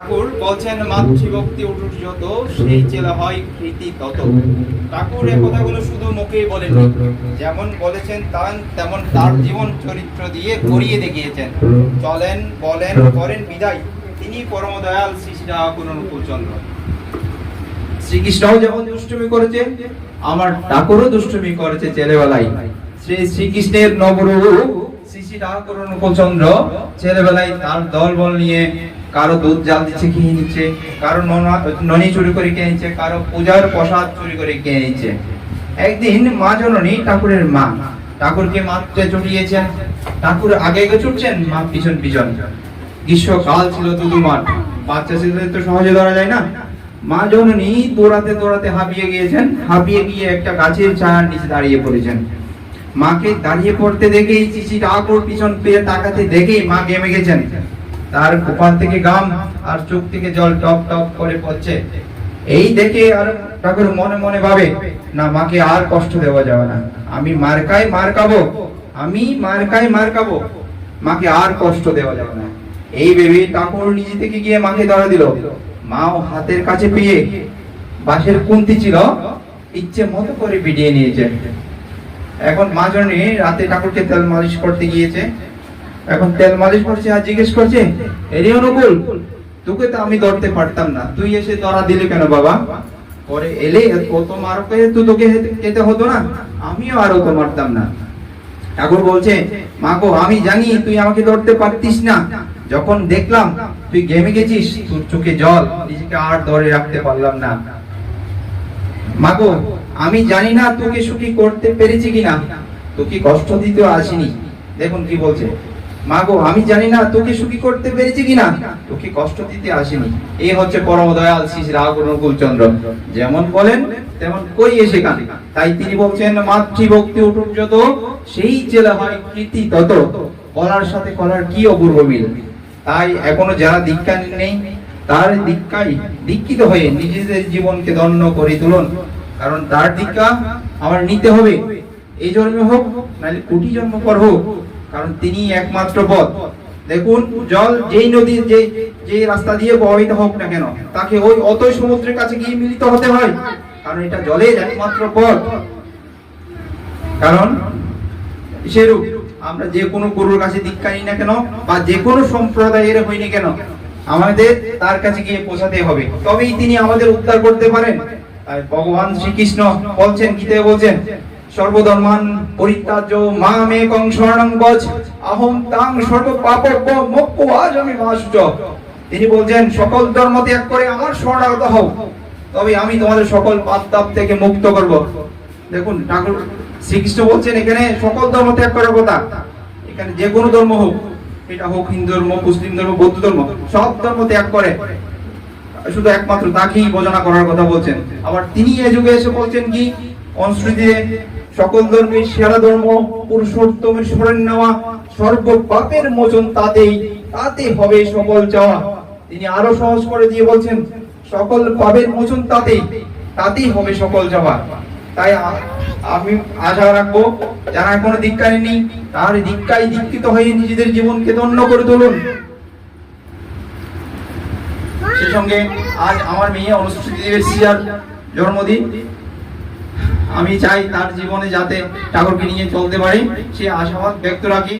ঠাকুর বলছেন, মাতৃভক্তি যত, সেই চেলা হয় কৃতি তত। ঠাকুর এ কথাগুলো শুধু মুখেই বলেননি। যেমন বলেছেন তান, তেমন তার জীবন চরিত্র দিয়ে করিয়ে দেখিয়েছেন। চলেন, বলেন, করেন বিদায়। তিনি পরম দয়াল শ্রী শ্রীকৃষ্ণও যেমন দুষ্টুমি করেছে, আমার ঠাকুরও দুষ্টুমি করেছে ছেলেবেলায়। শ্রী শ্রীকৃষ্ণের নবরূপ শ্রী ঠাকুর ছেলেবেলায় তার দলবল নিয়ে কারও দুধ জাল দিচ্ছে নিচ্ছে, কারও ননি চুরি করে নিচ্ছে, কারও পূজার প্রসাদ চুরি করে নিচ্ছে। একদিন মা জননী ঠাকুরের মা, ঠাকুরকে মাত্রে চড়িয়েছেন ঠাকুর আগে আগে ছুটছেন, মা পিছন পিছন। গ্রীষ্মকাল ছিল দুদু মাঠ বাচ্চা ছেলেদের তো সহজে ধরা যায় না। মা জননী দৌড়াতে দৌড়াতে হাঁপিয়ে গিয়েছেন, হাঁপিয়ে গিয়ে একটা গাছের ছায়ার নিচে দাঁড়িয়ে পড়েছেন। মাকে দাঁড়িয়ে পড়তে দেখেই চিচি ঠাকুর পিছন পেয়ে তাকাতে দেখেই মা গেমে গেছেন। তার কপাল থেকে গাম আর চোখ থেকে জল টপ টপ করে পড়ছে। এই দেখে আর ঠাকুর মনে মনে ভাবে, না, মাকে আর কষ্ট দেওয়া যাবে না। আমি মার্কায় মার খাব আমি মার্কায় মার খাব মাকে আর কষ্ট দেওয়া যাবে না। এই ভেবে ঠাকুর নিজে থেকে গিয়ে মাকে ধরা দিল। মাও হাতের কাছে পেয়ে বাঁশের কুন্তি ছিল, ইচ্ছে মতো করে পিটিয়ে নিয়েছে। এখন মা জনী রাতে ঠাকুরকে তেল মালিশ করতে গিয়েছে। এখন তেল মালিশ করছে আর জিজ্ঞেস করছে, এরে অনুকূল, তোকে তো আমি ধরতে পারতাম না। তুই এসে ধরা দিলি কেন বাবা? পরে এলে কত মার পেয়ে তো তোকে খেতে হতো না। আমিও আর অত মারতাম না। ঠাকুর বলছে, মা গো, আমি জানি তুই আমাকে ধরতে পারতিস না। যখন দেখলাম তুই গেমে গেছিস, তোর চোখে জল, নিজেকে আর ধরে রাখতে পারলাম না। মাগো, আমি জানি না তোকে সুখী করতে পেরেছি কিনা। তোকে কষ্ট দিতে আসিনি। দেখুন কি বলছে। মাগো, আমি জানি না তোকে সুখী করতে পেরেছি কিনা। তোকে কষ্ট দিতে আসিনি। এই হচ্ছে পরম দয়াল শ্রী রাঘবনুকুল চন্দ্র যেমন বলেন, তেমন এসে কান তাই তিনি বলছেন, মাতৃভক্তি উঠুক যত, সেই জেলা হয় কৃতি তত। কলার সাথে কলার কি অপূর্ব মিল? তাই এখনও যারা দীক্ষা নেই তার দীক্ষায় দীক্ষিত হয়ে নিজেদের জীবনকে ধন্য করে তুলুন। কারণ তার দীক্ষা আমার নিতে হবে। এই জন্মে হোক, নাহলে কোটি জন্ম পর হোক, কারণ তিনি একমাত্র পথ। দেখুন, জল যেই নদীর যে যে রাস্তা দিয়ে প্রবাহিত হোক না কেন, তাকে ওই অতই সমুদ্রের কাছে গিয়ে মিলিত হতে হয়। কারণ এটা জলের একমাত্র পথ। কারণ সেরূপ আমরা যে কোনো গুরুর কাছে দীক্ষা নিই না কেন, বা যে কোনো সম্প্রদায়ের হই না কেন আমাদের তার কাছে গিয়ে পৌঁছাতে হবে। তবেই তিনি আমাদের উদ্ধার করতে পারেন। ভগবান শ্রীকৃষ্ণ বলছেন, গীতায় বলছেন, সর্বধর্মান পরিত্যাজ্য মা মে কং শরণং বজ, আহম তাং সর্ব মোক্ষ আজ আমি তিনি বলছেন, সকল ধর্ম ত্যাগ করে আমার শরণাগত হও। তবে আমি তোমাদের সকল পাপ থেকে মুক্ত করব। দেখুন, ঠাকুর শ্রীকৃষ্ণ বলছেন, এখানে সকল ধর্ম ত্যাগ করার কথা। এখানে যে কোনো ধর্ম হোক এটা হোক হিন্দু ধর্ম, মুসলিম ধর্ম, বৌদ্ধ ধর্ম, সব ধর্ম ত্যাগ করে। শুধু একমাত্র তাকেই বোঝানা করার কথা বলছেন। আবার তিনি এ যুগে এসে বলছেন কি সংস্কৃতিতে সকল ধর্মের সেরা ধর্ম, পুরুষোত্তমের স্মরণ নেওয়া সর্ব পাপের মোচন তাতেই, তাতে হবে সকল চাওয়া। তিনি আরও সহজ করে দিয়ে বলছেন, সকল পাপের মোচন তাতেই তাতেই হবে সকল যাওয়া তাই আমি আশা রাখব, যারা এখনও দীক্ষা নেই তার দীক্ষায় দীক্ষিত হয়ে নিজেদের জীবনকে ধন্য করে তুলুন। সেই সঙ্গে আজ আমার মেয়ে অনুষ্ঠিত সিয়ার জন্মদিন। আমি চাই তার জীবনে যাতে ঠাকুরকে নিয়ে চলতে পারি, সে আশাবাদ ব্যক্ত রাখি।